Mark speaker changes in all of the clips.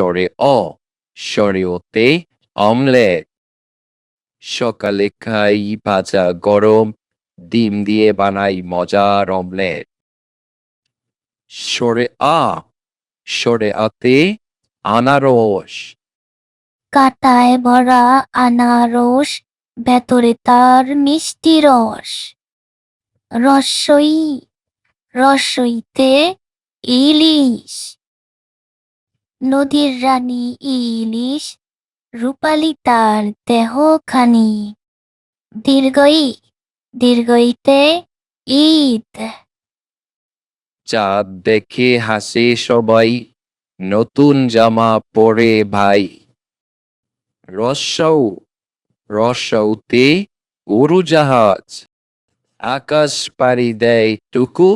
Speaker 1: সরে অ সরে ওতে অমলেট সকালে খাই ভাজা গরম ডিম দিয়ে বানাই মজার অমলেট সরে আ সরে আতে আনারস
Speaker 2: কাটায় ভরা আনারস ভেতরে তার মিষ্টি রস রসই রসইতে ইলিশ নদীর রানী ইলিশ, রূপালি তার দেহখানি। দীর্ঘই, দীর্ঘইতে ঈদ।
Speaker 1: চাঁদ দেখে হাসে সবাই, নতুন জামা পরে ভাই। রসৌ রসৌতে উড়োজাহাজ, আকাশ পাড়ি দেয় টুকু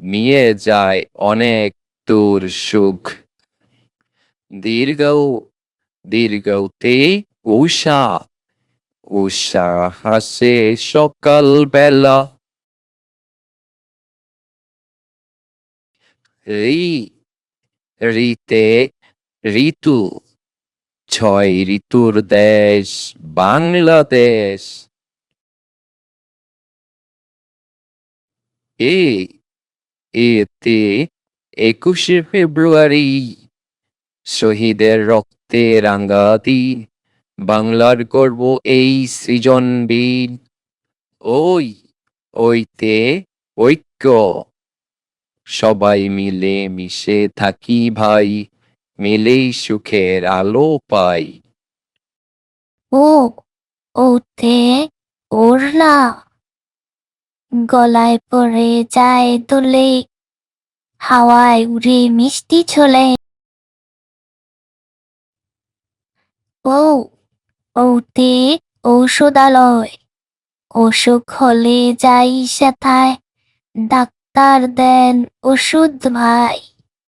Speaker 1: নিয়ে যায় অনেক দূর সুখ। দীর্ঘ দীর্ঘতে উষা উষা হাসে সকাল বেলা রি রিতে ঋতু ছয় ঋতুর দেশ বাংলাদেশ এ এতে একুশে ফেব্রুয়ারি শহীদের রক্তে রাঙ্গা দিন, বাংলার গর্ব এই সৃজনবীর ওই, ওইতে ঐক্য। সবাই মিলে মিশে থাকি ভাই, মিলেই সুখের আলো পাই।
Speaker 2: ও ওতে ওরলা গলায় পড়ে যায় দোলে, হাওয়ায় উড়ে মিষ্টি ছোলে। ও ওতে ঔষধালয়। অসুখ হলে যাই সেথায় ডাক্তার দেন ওষুধ ভাই।